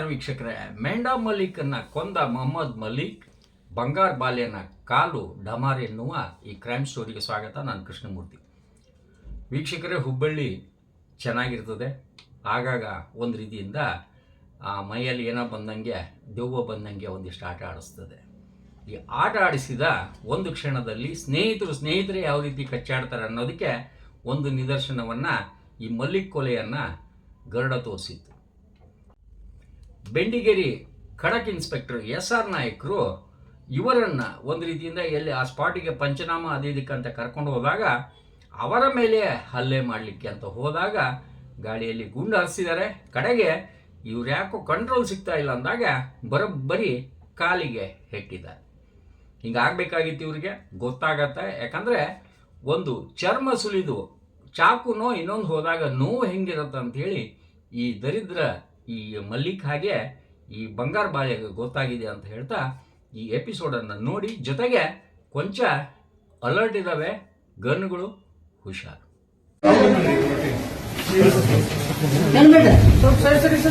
ನಮಸ್ಕಾರ ವೀಕ್ಷಕರೇ. ಮೆಂಡಾ ಮಲಿಕನ್ನ ಕೊಂದ ಮೊಹಮ್ಮದ್ ಮಲಿಕ್, ಬಂಗಾರ್ ಬಾಲ್ಯನ ಕಾಲು ಡಮಾರ್ ಎನ್ನುವ ಈ ಕ್ರೈಮ್ ಸ್ಟೋರಿಗೆ ಸ್ವಾಗತ. ನಾನು ಕೃಷ್ಣಮೂರ್ತಿ. ವೀಕ್ಷಕರೇ, ಹುಬ್ಬಳ್ಳಿ ಚೆನ್ನಾಗಿರ್ತದೆ. ಆಗಾಗ ಒಂದು ರೀತಿಯಿಂದ, ಆ, ಮೈಯಲ್ಲಿ ಏನೋ ಬಂದಂಗೆ, ದೆವ್ವ ಬಂದಂಗೆ ಒಂದಿಷ್ಟು ಆಟ ಆಡಿಸ್ತದೆ. ಈ ಆಟ ಆಡಿಸಿದ ಒಂದು ಕ್ಷಣದಲ್ಲಿ ಸ್ನೇಹಿತರು, ಸ್ನೇಹಿತರೆ ಯಾವ ರೀತಿ ಕಚ್ಚಾಡ್ತಾರೆ ಅನ್ನೋದಕ್ಕೆ ಒಂದು ನಿದರ್ಶನವನ್ನು ಈ ಮಲ್ಲಿಕ್ ಕೊಲೆಯನ್ನು ಗರುಡ ತೋರಿಸಿತ್ತು. ಬೆಂಡಿಗೇರಿ ಖಡಕ್ ಇನ್ಸ್ಪೆಕ್ಟರ್ ಎಸ್ ಆರ್ ನಾಯಕರು ಇವರನ್ನು ಒಂದು ರೀತಿಯಿಂದ ಎಲ್ಲಿ ಆ ಸ್ಪಾಟಿಗೆ ಪಂಚನಾಮ ಅದು ಇದಕ್ಕೆ ಅಂತ ಕರ್ಕೊಂಡು ಹೋದಾಗ ಅವರ ಮೇಲೆ ಹಲ್ಲೆ ಮಾಡಲಿಕ್ಕೆ ಅಂತ ಹೋದಾಗ ಗಾಳಿಯಲ್ಲಿ ಗುಂಡು ಹರಿಸಿದ್ದಾರೆ. ಕಡೆಗೆ ಇವ್ರು ಯಾಕೋ ಕಂಟ್ರೋಲ್ ಸಿಗ್ತಾ ಇಲ್ಲ ಅಂದಾಗ ಬರೋಬ್ಬರಿ ಕಾಲಿಗೆ ಹೆಟ್ಟಿದ್ದಾರೆ ಹಿಂಗಾಗಬೇಕಾಗಿತ್ತು ಇವರಿಗೆ? ಗೊತ್ತಾಗತ್ತೆ. ಯಾಕಂದರೆ ಒಂದು ಚರ್ಮ ಸುಲಿದು ಚಾಕುನೋ ಇನ್ನೊಂದು ಹೋದಾಗ ನೋವು ಹೆಂಗಿರುತ್ತೆ ಅಂಥೇಳಿ ಈ ದರಿದ್ರ ಈ ಮಲ್ಲಿಕ್ ಹಾಗೆ ಈ ಬಂಗಾರ ಬಾಳೆ ಗೊತ್ತಾಗಿದೆ ಅಂತ ಹೇಳ್ತಾ ಈ ಎಪಿಸೋಡನ್ನು ನೋಡಿ ಜೊತೆಗೆ ಕೊಂಚ ಅಲರ್ಟ್ ಇದ್ದಾವೆ ಗನ್ಗಳು ಹುಷಾರು. ಸರಿ.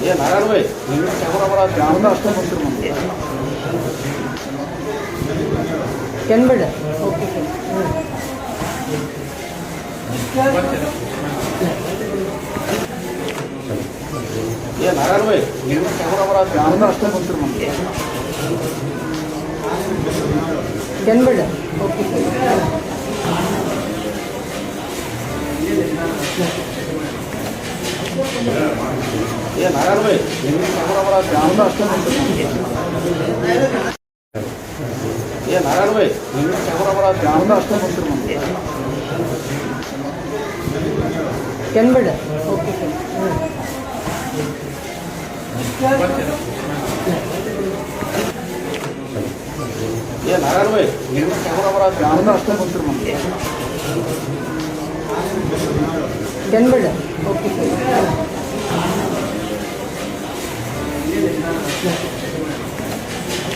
ये नारायण भाई ಕೆನ್ಬೇಡ ಓಕೆ ಏ ನಾರಾಯಣ ಭಾಯ್ ನಿಮ್ಮ ಕ್ಯಾಮರಾ ಬರ ಅಂತ ಅಷ್ಟೇ ಬಂತಿರು ನಮಗೆ ಕೆನ್ಬೇಡ ಓಕೆ ఏ నారాయణ భాయ్ కనబడ ఓకే ఏ నారాయణ భాయ్ కనబడ ఓకే